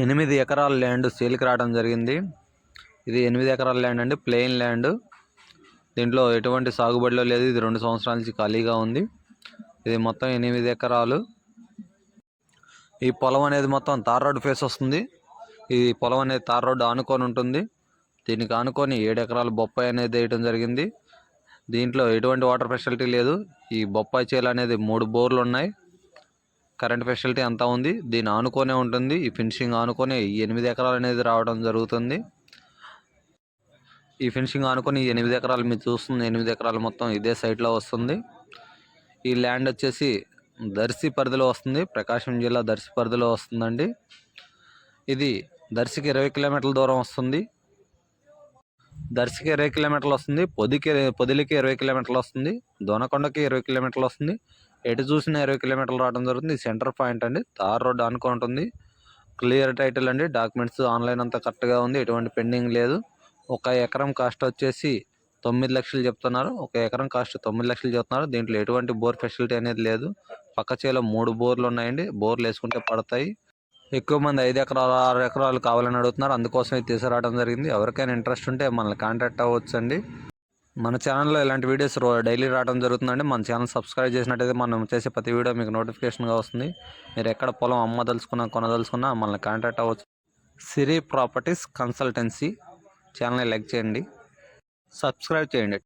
ఎనిమిది ఎకరాల ల్యాండ్ సేల్కి రావడం జరిగింది. ఇది ఎనిమిది ఎకరాల ల్యాండ్ అండి ప్లెయిన్ ల్యాండ్. దీంట్లో ఎటువంటి సాగుబడిలో లేదు ఇది రెండు సంవత్సరాల నుంచి ఖాళీగా ఉంది. ఇది మొత్తం ఎనిమిది ఎకరాలు. ఈ పొలం అనేది మొత్తం తార్ రోడ్ ఫేస్ వస్తుంది. ఈ పొలం అనేది తార్ రోడ్ ఆనుకొని ఉంటుంది. దీనికి ఆనుకొని ఏడు ఎకరాల బొప్పాయి అనేది వేయడం జరిగింది. దీంట్లో ఎటువంటి వాటర్ ఫెసిలిటీ లేదు. ఈ బొప్పాయి చేలు అనేది మూడు బోర్లు ఉన్నాయి. కరెంట్ ఫెసిలిటీ అంతా ఉంది. దీని ఆనుకొనే ఉంటుంది. ఈ ఫినిషింగ్ ఆనుకొని ఎనిమిది ఎకరాలు అనేది రావడం జరుగుతుంది. ఈ ఫినిషింగ్ ఆనుకొని ఎనిమిది ఎకరాలు మీరు చూస్తుంది. ఎనిమిది ఎకరాలు మొత్తం ఇదే సైట్లో వస్తుంది. ఈ ల్యాండ్ వచ్చేసి దర్శి పరిధిలో వస్తుంది. ప్రకాశం జిల్లా దర్శి పరిధిలో వస్తుందండి. ఇది దర్శికి ఇరవై కిలోమీటర్ల దూరం వస్తుంది. దర్శికి ఇరవై కిలోమీటర్లు వస్తుంది. పొదికి పొదిలికి ఇరవై కిలోమీటర్లు వస్తుంది. దొనకొండకి ఇరవై కిలోమీటర్లు వస్తుంది. ఎటు చూసినా ఇరవై కిలోమీటర్లు రావడం జరుగుతుంది. సెంటర్ పాయింట్ అండి. తార్ రోడ్ అనుకుని ఉంటుంది. క్లియర్ టైటిల్ అండి. డాక్యుమెంట్స్ ఆన్లైన్ అంతా కరెక్ట్గా ఉంది. ఎటువంటి పెండింగ్ లేదు. ఒక ఎకరం కాస్ట్ వచ్చేసి తొమ్మిది లక్షలు చెప్తున్నారు. ఒక ఎకరం కాస్ట్ తొమ్మిది లక్షలు చెప్తున్నారు. దీంట్లో ఎటువంటి బోర్ ఫెసిలిటీ అనేది లేదు. పక్క చేలో మూడు బోర్లు ఉన్నాయండి. బోర్లు వేసుకుంటే పడతాయి. ఎక్కువ మంది ఐదు ఎకరాలు ఆరు ఎకరాలు కావాలని అడుగుతున్నారు. అందుకోసం ఇది తీసుకురావడం జరిగింది. ఎవరికైనా ఇంట్రెస్ట్ ఉంటే మనల్ని కాంటాక్ట్ అవ్వచ్చు అండి మన ఛానల్లో ఇలాంటి వీడియోస్ డైలీ రావడం జరుగుతుందండి. మన ఛానల్ సబ్స్క్రైబ్ చేసినట్టయితే మనం చేసే ప్రతి వీడియో మీకు నోటిఫికేషన్గా వస్తుంది. మీరు ఎక్కడ పొలం అమ్మదలుచుకున్నా కొనదలుచుకున్నా మనల్ని కాంటాక్ట్ అవ్వచ్చు. సిరి ప్రాపర్టీస్ కన్సల్టెన్సీ ఛానల్ని లైక్ చేయండి. సబ్స్క్రైబ్ చేయండి.